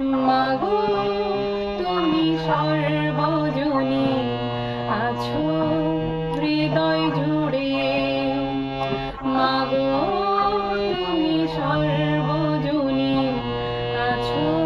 মাগো তুমি সর্বজনী আছো হৃদয় জুড়ে। মাগো তুমি সর্বজনী আছো